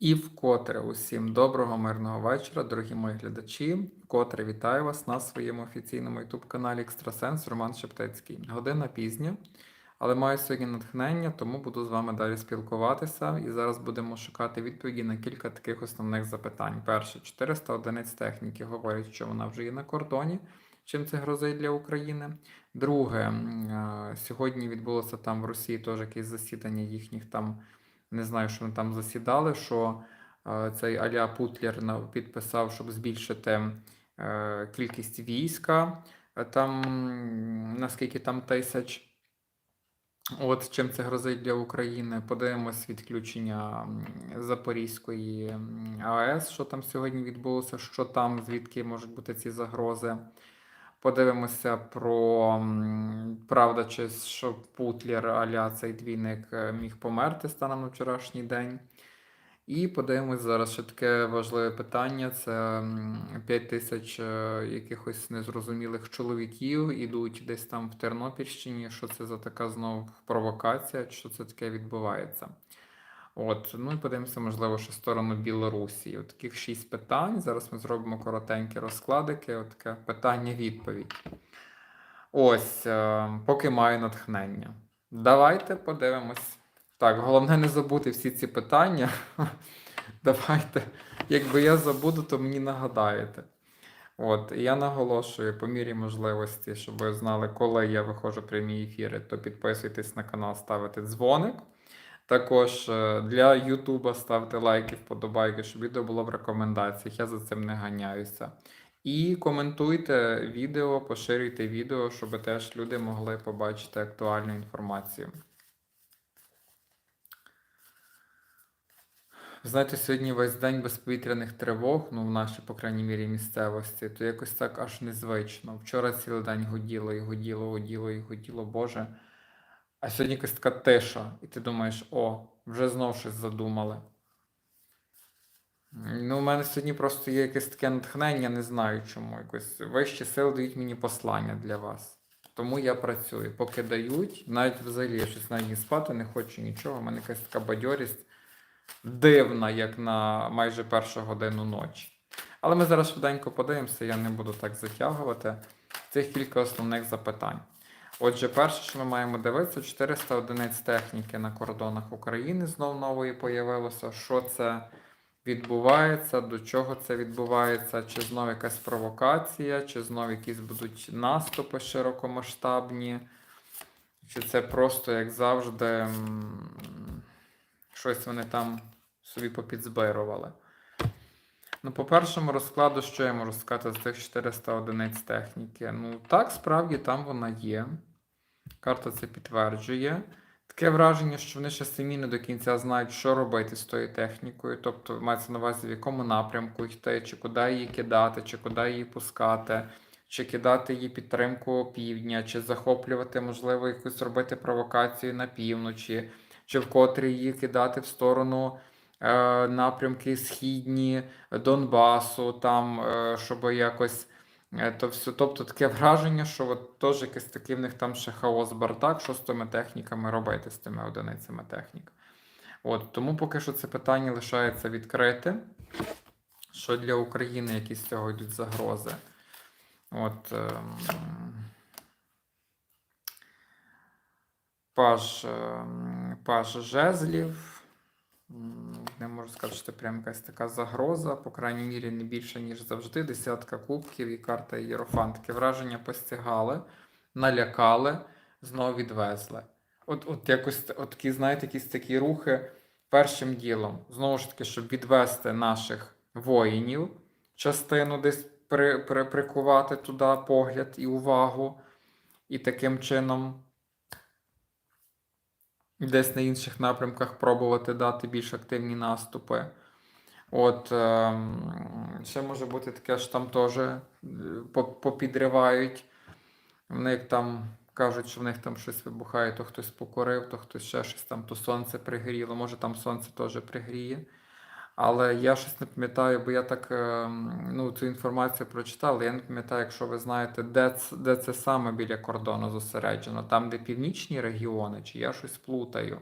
І вкотре усім доброго мирного вечора, дорогі мої глядачі. Вкотре вітаю вас на своєму офіційному ютуб-каналі Екстрасенс Роман Шептицький. Година пізня, але маю сьогодні натхнення, тому буду з вами далі спілкуватися. І зараз будемо шукати відповіді на кілька таких основних запитань. Перше, 400 одиниць техніки говорять, що вона вже є на кордоні. Чим це грозить для України? Друге, сьогодні відбулося там в Росії теж якесь засідання їхніх там не знаю, що вони там засідали, що е, цей Аля Путлер підписав, щоб збільшити е, кількість війська, е, там наскільки там тисяч. От чим це грозить для України. Подивимось відключення Запорізької АЕС, що там сьогодні відбулося, що там, звідки можуть бути ці загрози. Подивимося про правда, чи що Путлер аля цей двійник е, міг померти станом на вчорашній день. І подивимось зараз ще таке важливе питання: це 5 тисяч е, якихось незрозумілих чоловіків ідуть десь там в Тернопільщині. Що це за така знову провокація, що це таке відбувається? От, ну і подивимося, можливо, ще сторону Білорусі. От таких шість питань. Зараз ми зробимо коротенькі розкладики. От таке питання-відповідь. Ось, е, поки маю натхнення. Давайте подивимось. Так, головне не забути всі ці питання. Давайте. Якби я забуду, то мені нагадаєте. От, я наголошую по мірі можливості, щоб ви знали, коли я виходжу прямі ефіри, то підписуйтесь на канал, ставите дзвоник. Також е, для Ютуба ставте лайки, вподобайки, щоб відео було в рекомендаціях. Я за цим не ганяюся. І коментуйте відео, поширюйте відео, щоб теж люди могли побачити актуальну інформацію. Знаєте, сьогодні весь день без повітряних тривог, ну в нашій, по крайній мірі, місцевості, то якось так аж незвично. Вчора цілий день гуділо і гуділо, гуділо і гуділо, Боже. А сьогодні якась така тиша, і ти думаєш, о, вже знов щось задумали. Ну, у мене сьогодні просто є якесь таке натхнення, не знаю чому. Якось вищі сили дають мені послання для вас. Тому я працюю. Поки дають, навіть взагалі я щось навіть спати не хочу нічого. У мене якась така бадьорість дивна, як на майже першу годину ночі. Але ми зараз швиденько подивимося, я не буду так затягувати. Цих кілька основних запитань. Отже, перше, що ми маємо дивитися, 400 одиниць техніки на кордонах України знов нової появилося. Що це відбувається, до чого це відбувається, чи знов якась провокація, чи знов якісь будуть наступи широкомасштабні, чи це просто, як завжди, щось вони там собі попідзбирували. Ну, по першому розкладу, що я можу сказати з тих 400 одиниць техніки? Ну, так, справді там вона є. Карта це підтверджує. Таке враження, що вони ще самі не до кінця знають, що робити з тою технікою. Тобто, мається на увазі, в якому напрямку йти, чи куди її кидати, чи куди її пускати, чи кидати її підтримку півдня, чи захоплювати, можливо, якусь робити провокацію на півночі, чи вкотре її кидати в сторону е, напрямки східні Донбасу, там, е, щоб якось. Е, То все, тобто таке враження, що от теж якийсь такий в них там ще хаос бардак, що з тими техніками робити, з тими одиницями технік. От, тому поки що це питання лишається відкрите. Що для України які з цього йдуть загрози? От, ем, паж, ем, паж жезлів. Можу сказати, що це прям якась така загроза, по крайній мірі, не більше, ніж завжди. Десятка кубків і карта Єрофант. Таке враження постигали, налякали, знову відвезли. От, от якось от такі, знаєте, якісь такі рухи першим ділом. Знову ж таки, щоб відвести наших воїнів, частину десь при, при, прикувати туди погляд і увагу, і таким чином десь на інших напрямках пробувати дати більш активні наступи. От е, ще може бути таке, що там теж е, попідривають. В них там кажуть, що в них там щось вибухає, то хтось покорив, то хтось ще щось там, то сонце пригріло, може там сонце теж пригріє. Але я щось не пам'ятаю, бо я так ем, ну, цю інформацію прочитав, але я не пам'ятаю, якщо ви знаєте, де це, де це саме біля кордону зосереджено, там, де північні регіони, чи я щось плутаю.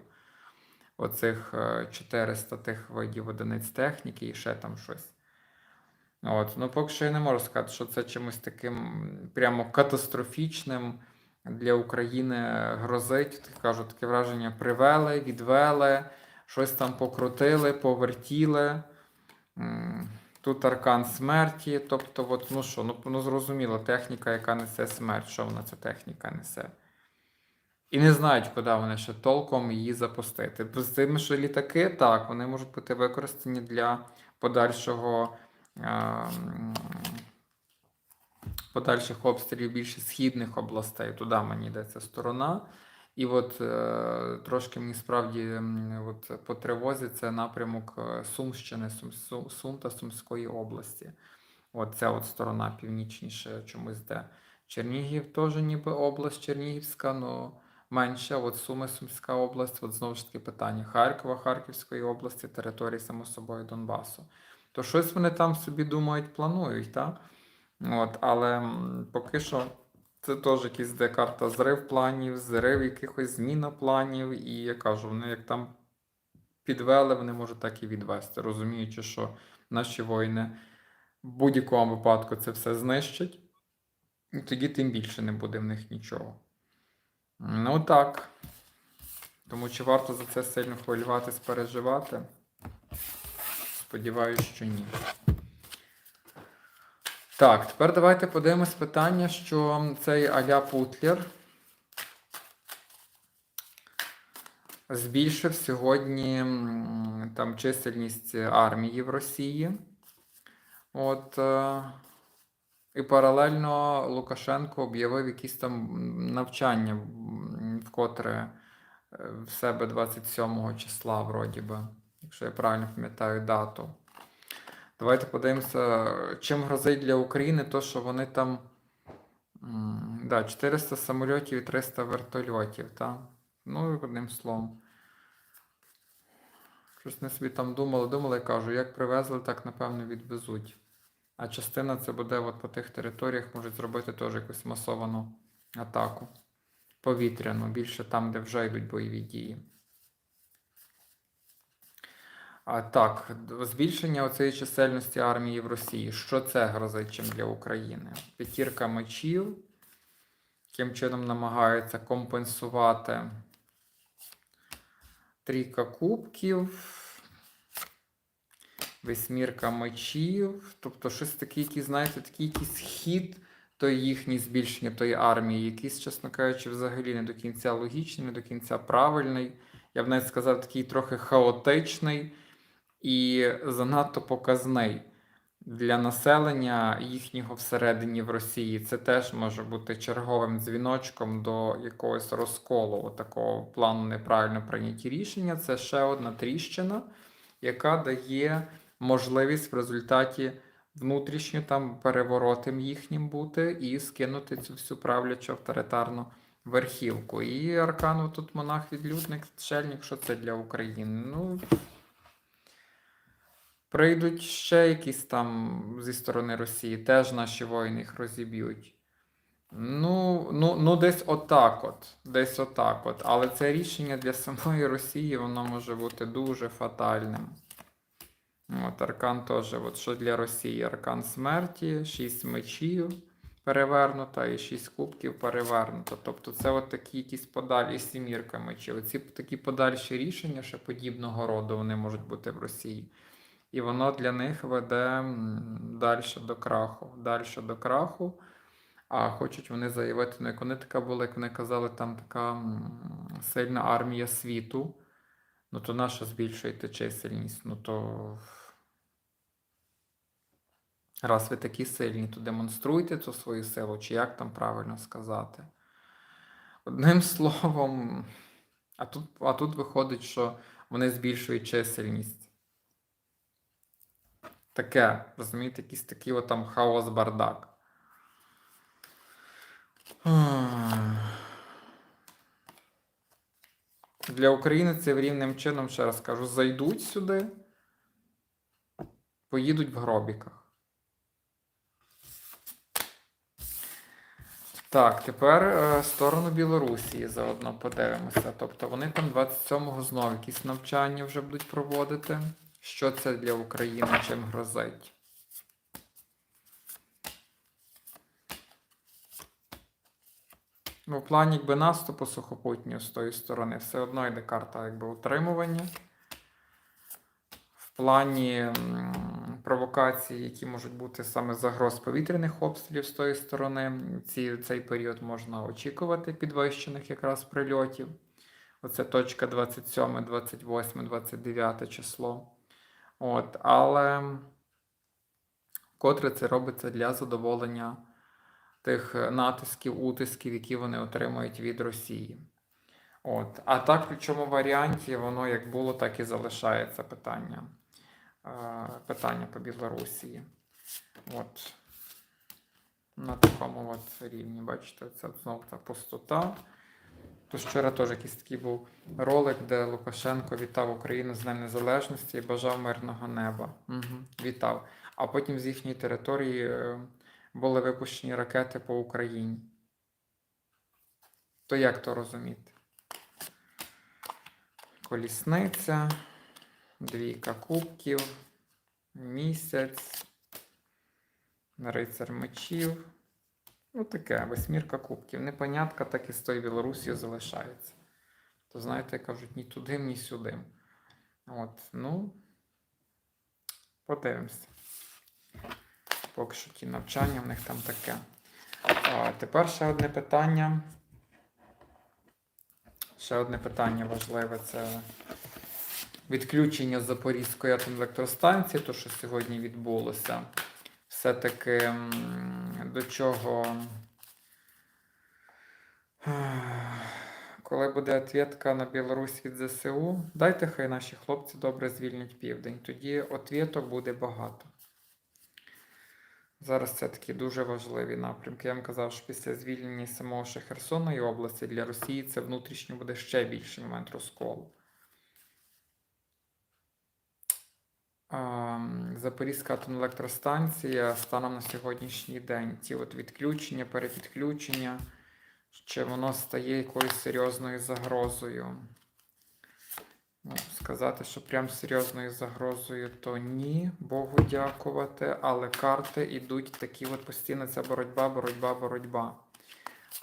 оцих е, 400 тих видів одиниць техніки і ще там щось. От, ну поки що я не можу сказати, що це чимось таким прямо катастрофічним для України грозить. Кажу, таке враження привели, відвели, щось там покрутили, повертіли. Тут аркан смерті. Тобто, от, ну що, ну, ну зрозуміло, техніка, яка несе смерть, що вона ця техніка несе. І не знають, куди вони ще толком її запустити. З тими, що літаки, так, вони можуть бути використані для подальшого. ем, Подальших обстрілів більше східних областей, туди мені йде ця сторона. І от е, трошки мені справді от, по тривозі це напрямок е, Сумщини, Сум, Сум, та Сумської області. От ця от сторона північніше чомусь де. Чернігів теж ніби область Чернігівська, але менше. От Суми, Сумська область, от знову ж таки питання Харкова, Харківської області, території, само собою, Донбасу. То щось вони там собі думають, планують, так? От, але поки що це теж якийсь де карта зрив планів, зрив якихось зміна планів, і я кажу, вони як там підвели, вони можуть так і відвести, розуміючи, що наші воїни в будь-якому випадку це все знищать, і тоді тим більше не буде в них нічого. Ну так. Тому чи варто за це сильно хвилюватись, переживати? Сподіваюсь, що ні. Так, тепер давайте подивимось питання, що цей Аля Путлер збільшив сьогодні там чисельність армії в Росії. От, е, і паралельно Лукашенко об'явив якісь там навчання, вкотре е, в себе 27 числа, вроді би, якщо я правильно пам'ятаю дату. Давайте подивимося, чим грозить для України то, що вони там. Да, 400 самольотів і 300 вертольотів, так? Ну, одним словом. Щось не собі там думали, думали, я кажу, як привезли, так напевно відвезуть. А частина це буде от по тих територіях, можуть зробити теж якусь масовану атаку. Повітряну, більше там, де вже йдуть бойові дії. А, так, збільшення оцієї чисельності армії в Росії. Що це грозить чим для України? П'ятірка мечів, яким чином намагаються компенсувати трійка кубків, восьмірка мечів. Тобто щось таке, який, знаєте, такий якийсь хід той їхній збільшення тої армії, якийсь, чесно кажучи, взагалі не до кінця логічний, не до кінця правильний. Я б навіть сказав, такий трохи хаотичний і занадто показний для населення їхнього всередині в Росії. Це теж може бути черговим дзвіночком до якогось розколу, такого плану неправильно прийняті рішення. Це ще одна тріщина, яка дає можливість в результаті внутрішньо там переворотом їхнім бути і скинути цю всю правлячу авторитарну верхівку. І Аркану тут монах відлюдник, чельник, що це для України? Ну. Прийдуть ще якісь там зі сторони Росії, теж наші воїни їх розіб'ють. Ну, ну, ну, десь отак от. Десь отак от. Але це рішення для самої Росії, воно може бути дуже фатальним. От Аркан теж, от що для Росії? Аркан смерті, 6 мечів перевернута і 6 кубків перевернуто. Тобто це от такі якісь подалі сімірка мечів. Оці такі подальші рішення ще подібного роду вони можуть бути в Росії. І воно для них веде далі до краху. Далі до краху. А хочуть вони заявити, ну як вони така була, як вони казали, там така сильна армія світу. Ну то наша збільшуєте чисельність. Ну то. Раз ви такі сильні, то демонструйте цю свою силу, чи як там правильно сказати. Одним словом, а тут, а тут виходить, що вони збільшують чисельність. Таке, розумієте, якийсь такий от там хаос бардак. Для України це рівним чином, ще раз кажу, зайдуть сюди, поїдуть в гробіках. Так, тепер е, сторону Білорусі заодно подивимося. Тобто вони там 27-го знову якісь навчання вже будуть проводити. Що це для України, чим грозить? Ну, в плані якби наступу сухопутнього з тої сторони все одно йде карта якби утримування. В плані провокацій, які можуть бути саме загроз повітряних обстрілів з тої сторони, ці, цей період можна очікувати підвищених якраз прильотів. Оце точка 27, 28, 29 число. От, але котре це робиться для задоволення тих натисків, утисків, які вони отримують від Росії. От. А так, в ключовому варіанті, воно як було, так і залишається питання. Е, питання по Білорусі. От. На такому от рівні, бачите, це знову та пустота. Тут вчора теж якийсь такий був ролик, де Лукашенко вітав Україну з Днем Незалежності і бажав мирного неба. Угу, вітав. А потім з їхньої території е, були випущені ракети по Україні. То як то розуміти? Колісниця, двійка кубків, місяць, рицар мечів. Ну, таке, восьмірка кубків. Непонятка так і з тою Білорусією залишається. То знаєте, кажуть, ні туди, ні сюди. От, ну, подивимося. Поки що ті навчання в них там таке. А, тепер ще одне питання. Ще одне питання важливе це відключення Запорізької атомної електростанції, то що сьогодні відбулося. Все-таки до чого. Коли буде відповідка на Білорусь від ЗСУ, дайте хай наші хлопці добре звільнять південь. Тоді отвіток буде багато. Зараз це такі дуже важливі напрямки. Я вам казав, що після звільнення самого ще Херсонної області для Росії це внутрішньо буде ще більший момент розколу. Запорізька атомна електростанція станом на сьогоднішній день. Ті от відключення, перепідключення, чи воно стає якоюсь серйозною загрозою. Ну, сказати, що прям серйозною загрозою, то ні, Богу дякувати, але карти йдуть такі от постійно ця боротьба, боротьба, боротьба.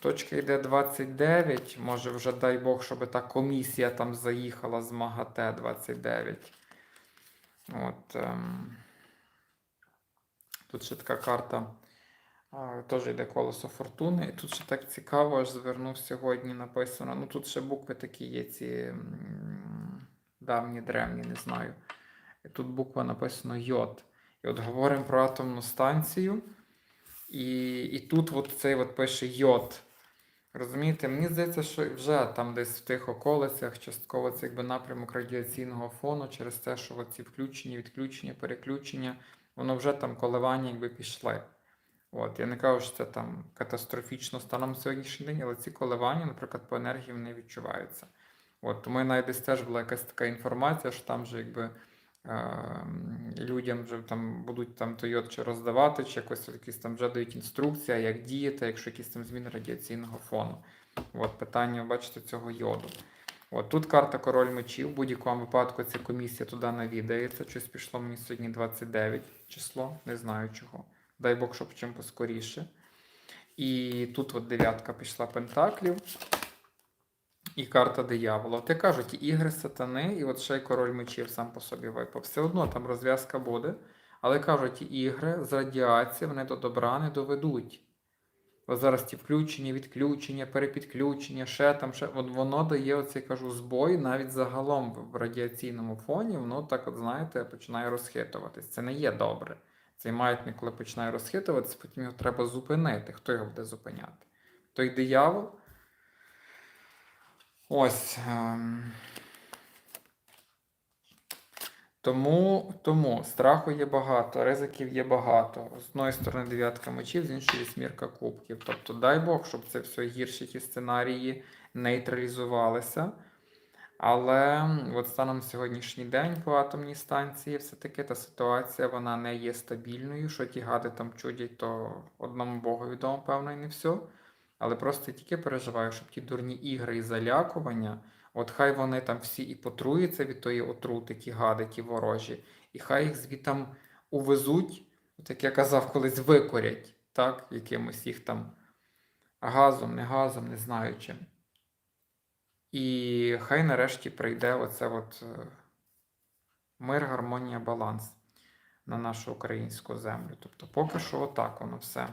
Точка йде 29, може вже дай Бог, щоб та комісія там заїхала з МАГАТЕ 29. От, ем, тут ще така карта, теж йде колесо фортуни. І тут ще так цікаво, аж звернув сьогодні написано. Ну тут ще букви такі є, ці давні, древні, не знаю. І тут буква написано йод. І от говоримо про атомну станцію. І, і тут от цей от пише йод. Розумієте, мені здається, що вже там десь в тих околицях частково це якби напрямок радіаційного фону через те, що ці включення, відключення, переключення, воно вже там коливання якби пішли. От, я не кажу, що це там катастрофічно станом сьогоднішній день, але ці коливання, наприклад, по енергії вони відчуваються. От, тому навіть десь теж була якась така інформація, що там вже якби людям вже там будуть там йод чи роздавати, чи якось якісь там вже дають інструкція, як діяти, якщо якісь там зміни радіаційного фону. От питання, бачите, цього йоду. От тут карта король мечів. В будь-якому випадку ця комісія туди навідається. Щось пішло мені сьогодні 29 число, не знаю чого. Дай Бог, щоб чим поскоріше. І тут от дев'ятка пішла пентаклів. І карта диявола. От я кажу, ті ігри сатани, і от ще й король мечів сам по собі випав. Все одно там розв'язка буде. Але кажу, ті ігри з радіації вони до добра не доведуть. От зараз ті включення, відключення, перепідключення, ще там, ще. От воно дає оцей кажу збой навіть загалом в радіаційному фоні, воно так, от знаєте, починає розхитуватись. Це не є добре. Цей маятник, коли починає розхитуватися, потім його треба зупинити. Хто його буде зупиняти? Той диявол. Ось. ем. Тому, тому страху є багато, ризиків є багато. З одної сторони дев'ятка мечів, з іншої вісьмірка кубків. Тобто, дай Бог, щоб це все гірші ті сценарії нейтралізувалися. Але от станом сьогоднішній день по атомній станції все-таки та ситуація вона не є стабільною. Що ті гади там чудять, то одному Богу відомо, певно, і не все. Але просто я тільки переживаю, щоб ті дурні ігри і залякування, от хай вони там всі і потруються від тої отрути, ті гади, ті ворожі, і хай їх звітам увезуть, от як я казав, колись викорять, так, якимось їх там газом, не газом, не знаю чим. І хай нарешті прийде оце от е, мир, гармонія, баланс на нашу українську землю. Тобто поки що отак воно все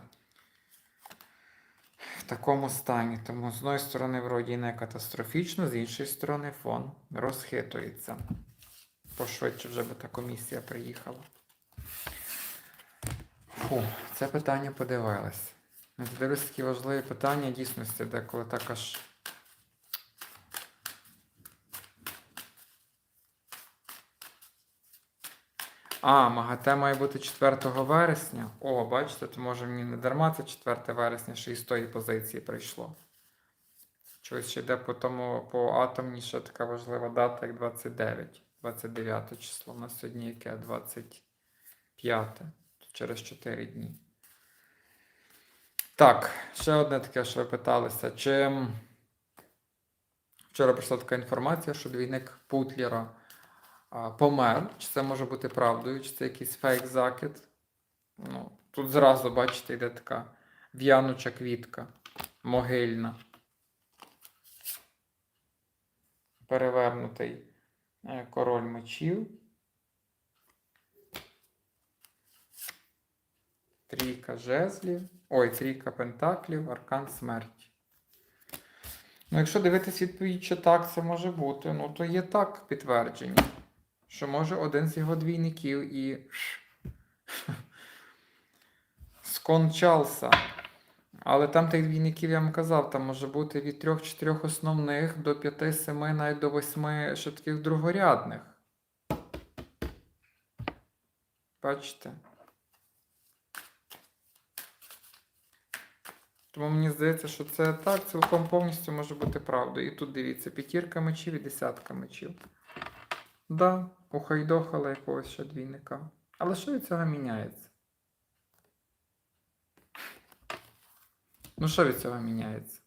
в такому стані. Тому з одної сторони, вроді не катастрофічно, з іншої сторони, фон розхитується. Пошвидше вже би та комісія приїхала. Фу, це питання подивилось. Ну, Дивлюсь такі важливі питання дійсності, деколи так аж. А, МАГАТЕ має бути 4 вересня. О, бачите, то може мені не дарма це 4 вересня, ще і з тої позиції прийшло. Чогось ще йде по тому по атомній ще така важлива дата, як 29. 29 число. У нас сьогодні яке? 25. Через 4 дні. Так, ще одне таке, що ви питалися. Чи вчора прийшла така інформація, що двійник Путлера помер. Чи це може бути правдою, чи це якийсь фейк-закид? Ну, тут зразу, бачите, йде така в'януча квітка, могильна. Перевернутий е, король мечів. Трійка жезлів. Ой, трійка пентаклів, аркан смерті. Ну, якщо дивитись відповідь, чи так це може бути, ну то є так підтвердження. Що може один з його двійників і скончався. Але там тих двійників, я вам казав, там може бути від трьох-чотирьох основних до п'яти-семи, навіть до восьми ще таких другорядних. Бачите? Тому мені здається, що це так, цілком повністю може бути правдою. І тут дивіться, п'ятірка мечів і десятка мечів. Да, ухайдохала якогось ще двійника. Але що від цього міняється? Ну, що від цього міняється?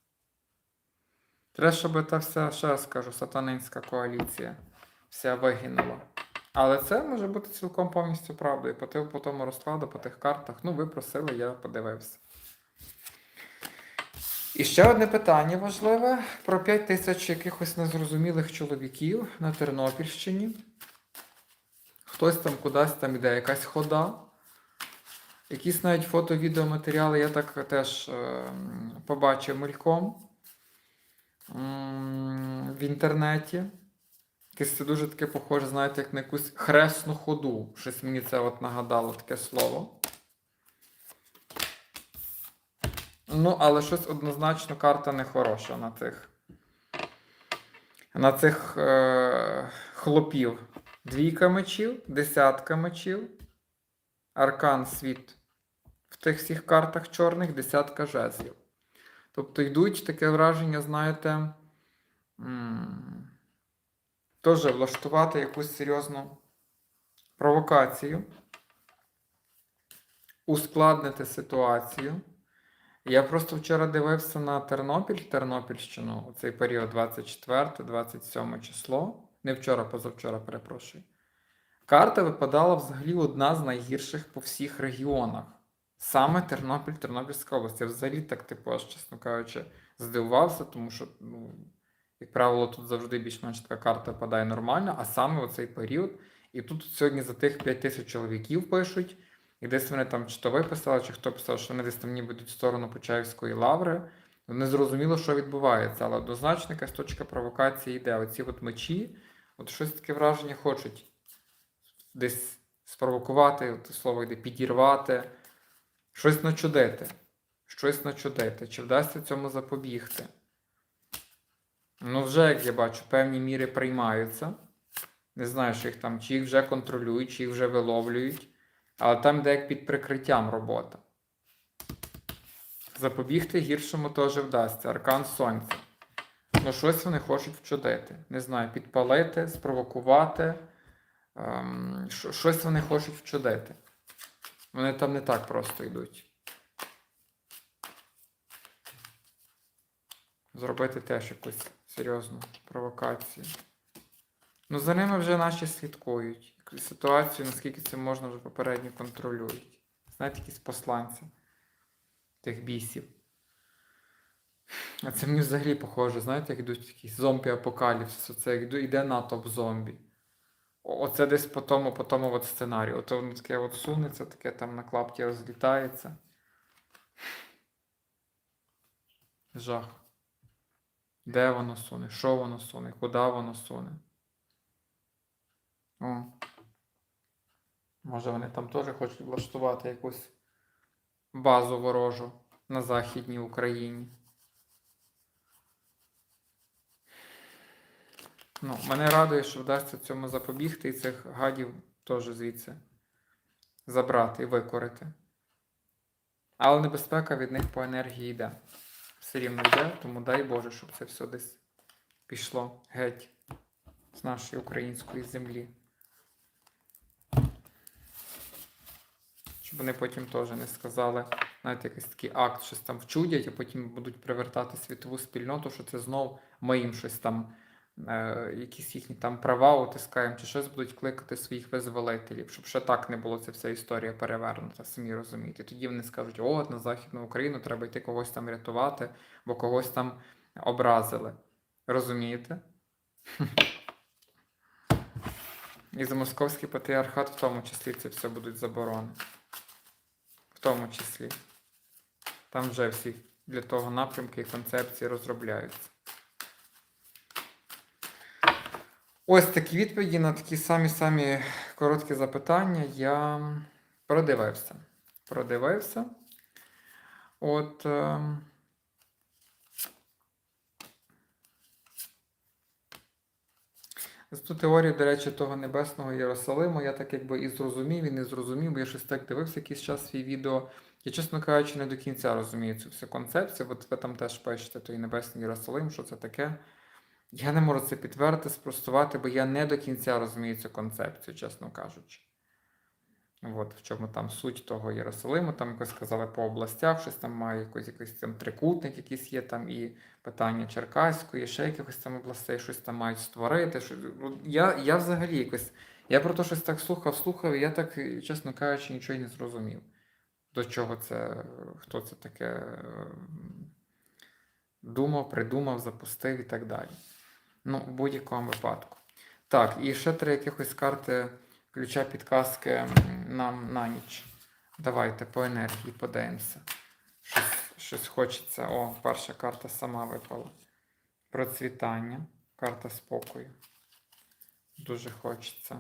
Треба, щоб та вся, ще раз кажу, сатанинська коаліція вся вигинула. Але це може бути цілком повністю правдою. По, по тому розкладу, по тих картах. Ну, ви просили, я подивився. І ще одне питання важливе про 5 тисяч якихось незрозумілих чоловіків на Тернопільщині. Хтось там кудись там іде, якась хода. Якісь навіть фото-відеоматеріали я так теж е, побачив мельком в інтернеті. Якесь це дуже таке похоже, знаєте, як на якусь хресну ходу. Щось мені це от нагадало таке слово. Ну, але щось однозначно карта не хороша на цих. На цих е, хлопів. Двійка мечів, десятка мечів, аркан світ. В тих всіх картах чорних десятка жезлів. Тобто йдуть таке враження, знаєте, теж влаштувати якусь серйозну провокацію, ускладнити ситуацію. Я просто вчора дивився на Тернопіль, Тернопільщину, у цей період 24-27 число. Не вчора, позавчора, перепрошую. Карта випадала взагалі одна з найгірших по всіх регіонах. Саме Тернопіль, Тернопільська область. Я взагалі так, типу, аж, чесно кажучи, здивувався, тому що, ну, як правило, тут завжди більш-менш така карта випадає нормально, а саме у цей період. І тут сьогодні за тих 5 тисяч чоловіків пишуть, і десь вони там чи то виписали, чи хто писав, що вони десь там ніби йдуть в сторону Почаївської лаври. Не зрозуміло, що відбувається, але однозначно якась точка провокації йде. Оці от мечі, от щось таке враження хочуть десь спровокувати, от слово йде підірвати, щось начудити. Щось начудити. Чи вдасться цьому запобігти? Ну, вже, як я бачу, певні міри приймаються. Не знаю, що їх там, чи їх вже контролюють, чи їх вже виловлюють. Але там де як під прикриттям робота. Запобігти гіршому теж вдасться. Аркан сонця. Ну, щось вони хочуть вчудити. Не знаю, підпалити, спровокувати. Ем, щось вони хочуть вчудити. Вони там не так просто йдуть. зробити теж якусь серйозну провокацію. Ну, за ними вже наші слідкують. Ситуацію, наскільки це можна, вже попередньо контролюють. Знаєте, якісь посланці тих бісів. А це мені взагалі похоже, знаєте, як йдуть якісь зомбі-апокаліпсис, оце як йде натовп зомбі. Оце десь по тому, по тому от сценарію. Ото воно таке от сунеться, таке там на клапті розлітається. Жах. Де воно суне? Що воно суне? Куди воно суне? О. Може вони там теж хочуть влаштувати якусь базу ворожу на Західній Україні. Ну, мене радує, що вдасться цьому запобігти і цих гадів теж звідси забрати і викорити. Але небезпека від них по енергії йде. Все рівно йде, тому дай Боже, щоб це все десь пішло геть з нашої української землі. Щоб вони потім теж не сказали, знаєте, якийсь такий акт, щось там вчудять, а потім будуть привертати світову спільноту, що це знов ми їм щось там, якісь їхні там права утискаємо, чи щось будуть кликати своїх визволителів, щоб ще так не було ця вся історія перевернута, самі розумієте. Тоді вони скажуть, о, на Західну Україну треба йти когось там рятувати, бо когось там образили. Розумієте? І за московський патріархат в тому числі це все будуть заборони. В тому числі. Там вже всі для того напрямки і концепції розробляються. Ось такі відповіді на такі самі-самі короткі запитання я продивився. Продивився. От. З ту теорію, до речі, того небесного Єрусалиму, я так якби і зрозумів, і не зрозумів, бо я щось так дивився якийсь час свій відео. Я, чесно кажучи, не до кінця розумію цю всю концепцію. От ви там теж пишете той небесний Єрусалим, що це таке. Я не можу це підтвердити, спростувати, бо я не до кінця розумію цю концепцію, чесно кажучи. От в чому там суть того Єрусалиму, там якось сказали по областях, щось там має якийсь, якийсь там трикутник, якийсь є там і питання Черкаської, ще якихось там областей, щось там мають створити. Що... ну, Я, я взагалі якось. Я про те щось так слухав, слухав, і я так, чесно кажучи, нічого й не зрозумів. До чого це, хто це таке е, думав, придумав, запустив і так далі. Ну, в будь-якому випадку. Так, і ще три якихось карти ключа підказки нам на ніч. Давайте по енергії подивимося. Щось, щось хочеться. О, перша карта сама випала. Процвітання. Карта спокою. Дуже хочеться.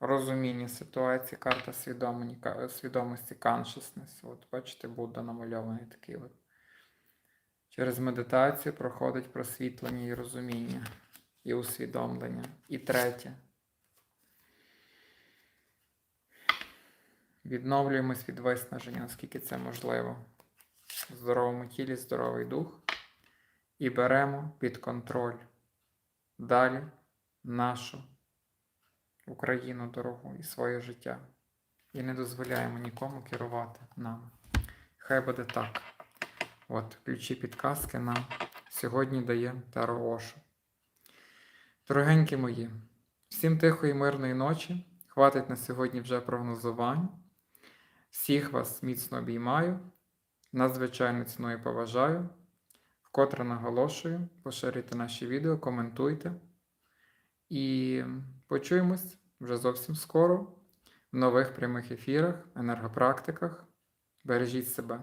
Розуміння ситуації, карта свідомості consciousness. От бачите, Будда намальований такий от. Через медитацію проходить просвітлення і розуміння, і усвідомлення. І третє. Відновлюємось від виснаження, наскільки це можливо. В здоровому тілі здоровий дух. І беремо під контроль далі нашу Україну дорогу і своє життя. І не дозволяємо нікому керувати нами. Хай буде так. От, ключі підказки нам сьогодні дає Таро Ошу. Дорогенькі мої, всім тихої мирної ночі. Хватить на сьогодні вже прогнозувань. Всіх вас міцно обіймаю, надзвичайно ціною поважаю. Вкотре наголошую, поширюйте наші відео, коментуйте. І почуємось вже зовсім скоро в нових прямих ефірах, енергопрактиках. Бережіть себе.